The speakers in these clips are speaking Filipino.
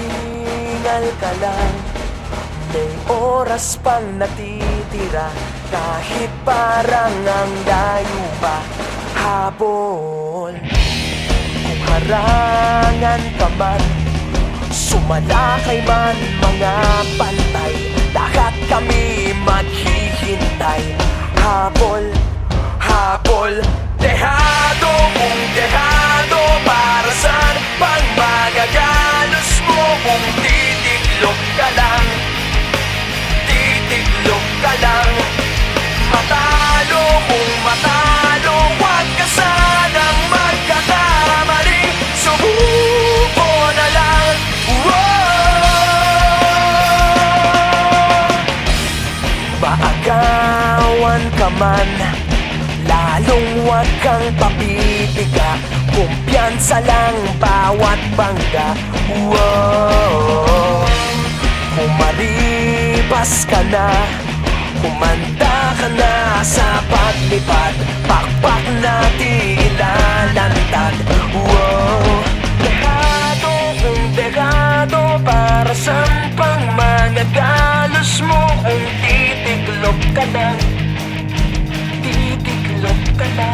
Maghingal ka lang. May oras pang natitira. Kahit parang ang layo pa Habol. Kung harangan ka man Sumalakay man mga pantay. Lahat kami maghihintay. Habol, habol. Dehado kung dehado Para saan pang magagalos mo Kung titiklop ka lang Titiklop ka lang. Matalo kung matalo Huwag ka sanang magkakamali. Subuko na lang! Maagawan ka man Lalong huwag kang papipiga Kumpiyansa lang bawat bangga. Whoa! Kung maribas ka na Kumanda ka na sa paglipad. Pakpak natin ilalantad Wow Dehado kung dehado Para saan pang magagalos mo Kung titiklop ka lang Titiklop ka lang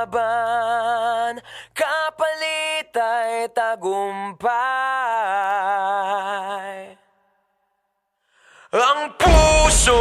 laban Kapalit ay tagumpay. Ang puso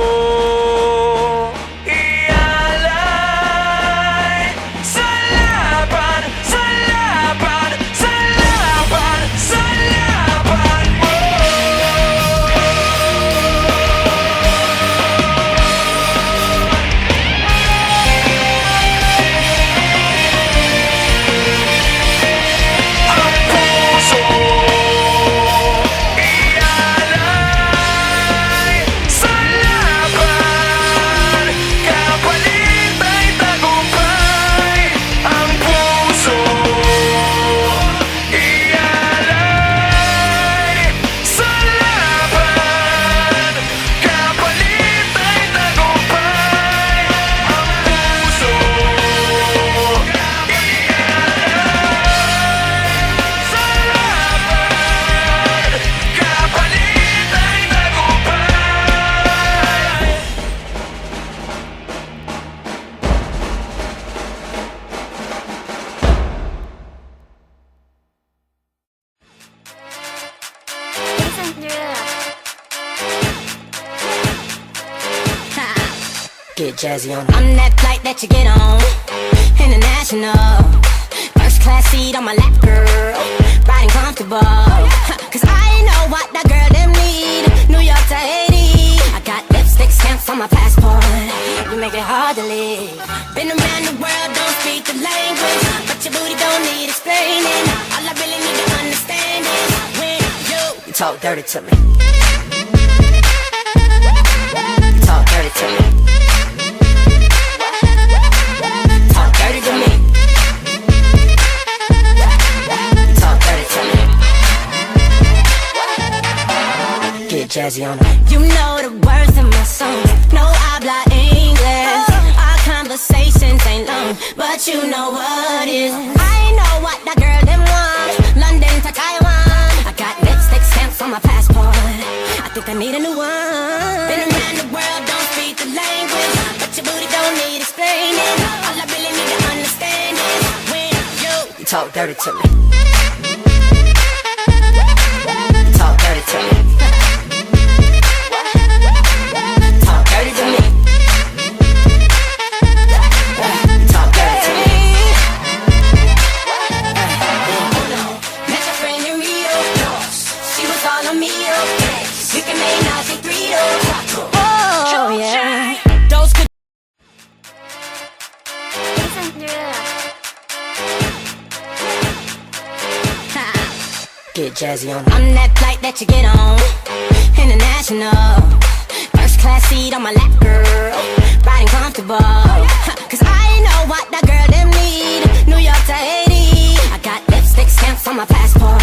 Get jazzy on I'm that flight that you get on, international. First class seat on my lap, girl. Riding comfortable. Cause I know what that girl them need. New York to Haiti. I got lipstick stamps on my passport. You make it hard to live. Been around the world, don't speak the language. But your booty don't need explaining. Talk dirty to me talk dirty to me Talk dirty to me talk dirty to me Get jazzy on it You know the words of my songs. No habla English. Our conversations ain't long, but you know what is. Language. You talk dirty to me. Get jazzy on. I'm that flight that you get on. International. First class seat on my lap, girl. Riding comfortable. Cause I know what that girl them need. New York to Haiti. I got lipstick stamps on my passport.